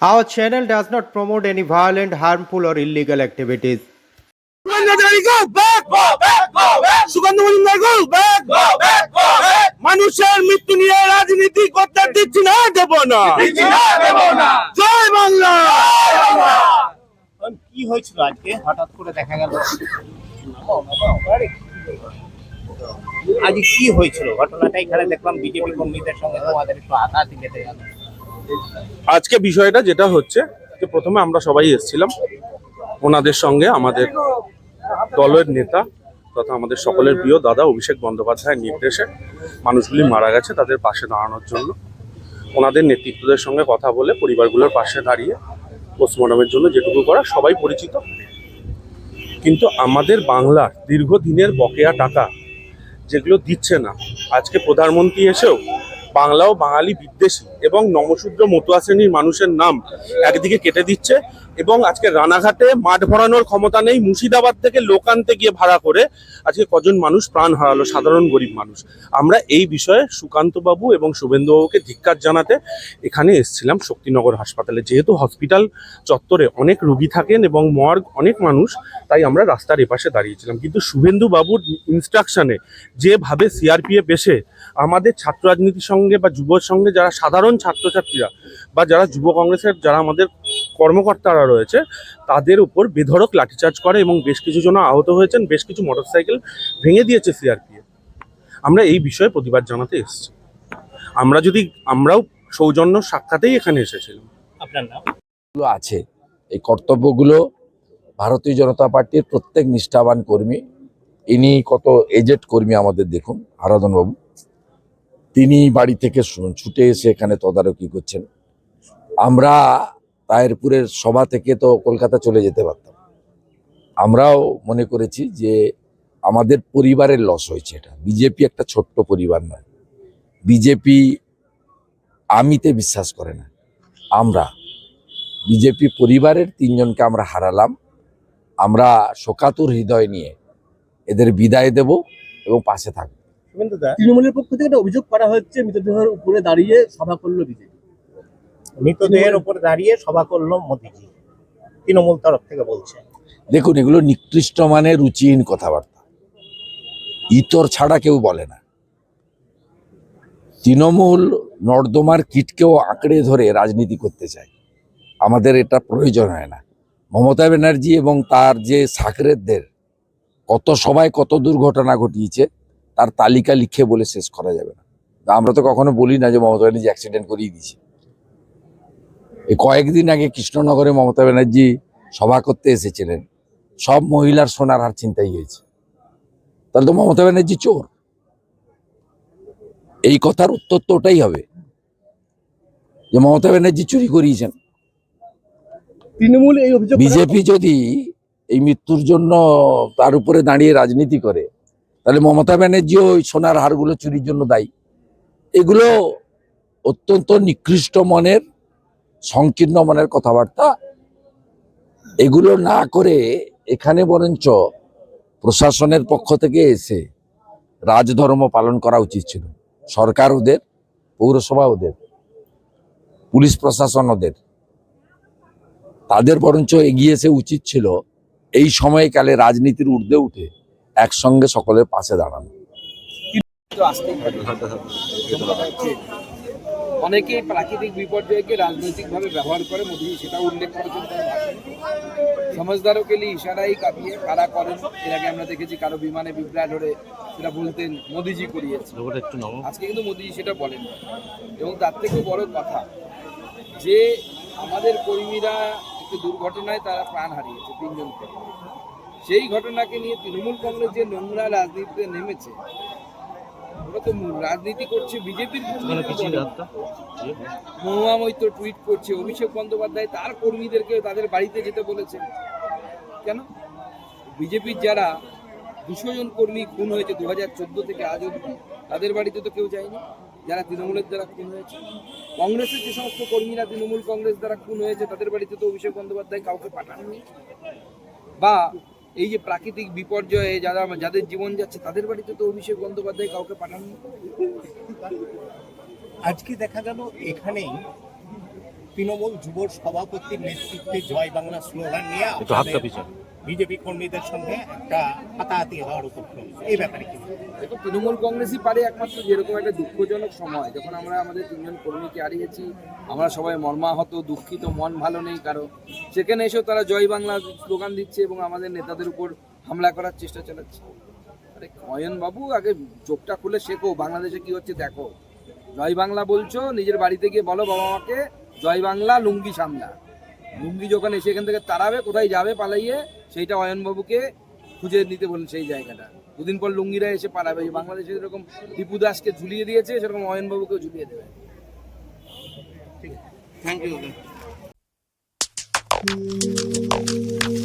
Our channel does not promote any violent, harmful, or illegal activities. সুগন্ধি go back go back go back Sugandha Majumdar go back go back go মানুষের মৃত্যু নিয়ে রাজনীতি করতে দিচ্ছি না দেব না। জয় বাংলা। কি হয়েছিল আজকে? হঠাৎ করে দেখা গেল। আজকে কি হয়েছিল? ঘটনাটা এখানে দেখলাম বিজেপি কর্মীদের সঙ্গে তোমাদের একটু হাতাহাতি বেঁধে গেল। আজকে বিষয়টা যেটা হচ্ছে, যে প্রথমে আমরা সবাই এসেছিলাম ওনাদের সঙ্গে আমাদের দলের নেতা তথা আমাদের সকলের প্রিয় দাদা অভিষেক বন্দ্যোপাধ্যায়ের নির্দেশে মানুষগুলি মারা গেছে তাদের পাশে দাঁড়ানোর জন্য। ওনাদের নেতৃত্বদের সঙ্গে কথা বলে পরিবারগুলোর পাশে দাঁড়িয়ে পোস্টমর্টমের জন্য যেটুকু করা সবাই পরিচিত। কিন্তু আমাদের বাংলার দীর্ঘদিনের বকেয়া টাকা যেগুলো দিচ্ছে না, আজকে প্রধানমন্ত্রী এসেও বাংলা ও বাঙালি বিদ্বেষী এবং নমশূদ্র মতুয়া শ্রেণির মানুষের নাম একদিকে কেটে দিচ্ছে এবং আজকে রানাঘাটে মাঠ ভরানোর ক্ষমতা নেই। মুর্শিদাবাদ থেকে লোক আনতে গিয়ে ভাড়া করে আজকে কজন মানুষ প্রাণ হারালো? সাধারণ গরিব মানুষ। আমরা এই বিষয়ে সুকান্তবাবু এবং শুভেন্দুবাবুকে ধিক্কার জানাতে এখানে এসেছিলাম শক্তিনগর হাসপাতালে। যেহেতু হসপিটাল চত্বরে অনেক রুগী থাকেন এবং মর্গ অনেক মানুষ, তাই আমরা রাস্তার এপাশে দাঁড়িয়েছিলাম। কিন্তু শুভেন্দু বাবুর ইনস্ট্রাকশনে যেভাবে সিআরপিএফ এসে আমাদের ছাত্র রাজনীতির সঙ্গে বা যুবর সঙ্গে যারা সাধারণ ছাত্রছাত্রীরা বা যারা যুব কংগ্রেসের, যারা আমাদের কর্মকর্তারা রয়েছে তাদের উপর বেধড়ক লাঠিচার্জ করে এবং বেশ কিছু জন আহত হয়েছেন বেশ কিছু মোটরসাইকেল ভেঙে দিয়েছে সিআরপিএফ। আমরা এই বিষয়ে প্রতিবাদ জানাতে এসেছি। আমরা যদি আমরাও সৌজন্য সাক্ষাতেই এখানে এসেছিলাম। আপনার নাম? আছে। এই কর্তব্যগুলো ভারতীয় জনতা পার্টির প্রত্যেক নিষ্ঠাবান কর্মী ইনি কত এজেড কর্মী আমাদের দেখুন আরাধন বাবু তিনি বাড়ি থেকে ছুটে এসে এখানে তদারকি করছেন। আমরা তায়েরপুরের সভা থেকে তো কলকাতা চলে যেতে পারতাম। আমরাও মনে করেছি যে আমাদের পরিবারের লস হয়েছে এটা। বিজেপি একটা ছোট্ট পরিবার নয়। বিজেপি আমিতে বিশ্বাস করে না। আমরা বিজেপি পরিবারের তিনজনকে আমরা হারালাম। আমরা শোকাতুর হৃদয় নিয়ে এদের বিদায় দেব এবং পাশে থাকব। তৃণমূলের পক্ষ থেকে একটা অভিযোগ করা হচ্ছে মৃতদেহের উপরে দাঁড়িয়ে সভা করল বিজেপি। মৃতদেহের উপর দাঁড়িয়ে সভা করল মোদিজি। তৃণমূল তরফ থেকে বলছে। দেখুন, এগুলো নিকৃষ্ট মানে রুচিহীন কথাবার্তা। ইতর ছাড়া কেউ বলে না। তৃণমূল নর্দমার কিটকেও আঁকড়ে ধরে রাজনীতি করতে চায়। আমাদের এটা প্রয়োজন হয় না। মমতা ব্যানার্জি এবং তার যে সাকরেদদের কত সবাই কত দুর্ঘটনা ঘটিয়েছে, তার তালিকা লিখে বলে শেষ করা যাবে না। আমরা তো কখনো বলি না যে মমতা ব্যানার্জি অ্যাক্সিডেন্ট করিয়ে দিয়েছে। এই কয়েকদিন আগে কৃষ্ণনগরে মমতা ব্যানার্জি সভা করতে এসেছিলেন। সব মহিলার সোনার হার চিন্তাই হয়েছে। তাহলে তো মমতা ব্যানার্জি চোর। এই কথার উত্তর তো ওটাই হবে। যে মমতা ব্যানার্জি চুরি করিয়েছেন। তৃণমূল এই অভিযোগ বিজেপি যদি এই মৃত্যুর জন্য তার উপরে দাঁড়িয়ে রাজনীতি করে তাহলে মমতা ব্যানার্জিও ওই সোনার হারগুলো চুরির জন্য দায়ী। এগুলো অত্যন্ত নিকৃষ্ট মনের সংকীর্ণ মনের কথাবার্তা, এগুলো না করে এখানে বরঞ্চ প্রশাসনের পক্ষ থেকে এসে রাজধর্ম পালন করা উচিত ছিল। সরকার ওদের, পৌরসভা ওদের, পুলিশ প্রশাসন ওদের। তাদের বরঞ্চ এগিয়ে এসে উচিত ছিল এই সময়কালে রাজনীতির ঊর্ধ্বে উঠে একসঙ্গে সকলের পাশে দাঁড়ানো। অনেকেই প্রাকৃতিক বিপর্যয়কে রাজনৈতিকভাবে ব্যবহার করে মোদী সেটা উল্লেখ করেছেন সমাজদারও কেলি ইশারাই কাঁপিয়ে কারা করেন এর আগে আমরা দেখেছি কারও বিমানে বিভ্রাট ধরে সেটা বলতেন মোদিজি করিয়েছে আজকে কিন্তু মোদিজি সেটা বলেন। এবং তার থেকেও বড় কথা যে আমাদের কর্মীরা একটি দুর্ঘটনায় তারা প্রাণ হারিয়েছে তিনজনকে। সেই ঘটনাকে নিয়ে তৃণমূল কংগ্রেস যে নোংরা রাজনীতিতে নেমেছে ওরা তো রাজনীতি করছে বিজেপির মহুয়া মৈত্র টুইট করছে অভিষেক বন্দ্যোপাধ্যায় তার কর্মীদেরকে তাদের বাড়িতে যেতে বলেছে কেন? বিজেপির যারা দুশো জন কর্মী খুন হয়েছে দু হাজার চোদ্দ থেকে আজ অব্দি তাদের বাড়িতে তো কেউ যায়নি। যারা তৃণমূলের দ্বারা খুন হয়েছে কংগ্রেসের যে সমস্ত কর্মীরা তৃণমূল কংগ্রেস দ্বারা খুন হয়েছে তাদের বাড়িতে তো অভিষেক বন্দ্যোপাধ্যায় কাউকে পাঠাননি। বা এই যে প্রাকৃতিক বিপর্যয়ে যারা যাদের জীবন যাচ্ছে তাদের বাড়িতে তো অভিষেক বন্দ্যোপাধ্যায় কাউকে পাঠাননি। আজকে দেখা গেল এখানেই তৃণমূল যুব সভাপতির নেতৃত্বে জয় বাংলা স্লোগান নিয়ে বিজেপি কর্মীদের সঙ্গে একটা হাতাহাতি হওয়ার উপক্রম। এই ব্যাপারে কি তৃণমূল কংগ্রেসই পারে একমাত্র যেরকম একটা দুঃখজনক সময় যখন আমরা আমাদের তিনজন কর্মীকে হারিয়েছি আমরা সবাই মর্মাহত দুঃখিত মন ভালো নেই কারও। সেখানে এসেও তারা জয় বাংলা স্লোগান দিচ্ছে এবং আমাদের নেতাদের উপর হামলা করার চেষ্টা চালাচ্ছে। আরে অয়ন বাবু, আগে চোখটা খুলে শেখো, বাংলাদেশে কি হচ্ছে দেখো। জয় বাংলা বলছো, নিজের বাড়িতে গিয়ে বলো বাবা মাকে, জয় বাংলা লুঙ্গি সামলা। লুঙ্গি যখন এসে এখান থেকে তাড়াবে, কোথায় যাবে পালাইয়ে, সেইটা অয়নবাবুকে খুঁজে নিতে বলুন সেই জায়গাটা। দুদিন পর লুঙ্গিরা এসে পালাবে। বাংলাদেশে যেরকম টিপু দাসকে ঝুলিয়ে দিয়েছে, সেরকম অয়নবাবুকেও ঝুলিয়ে দেবে। ঠিক আছে। Thank you Thank you.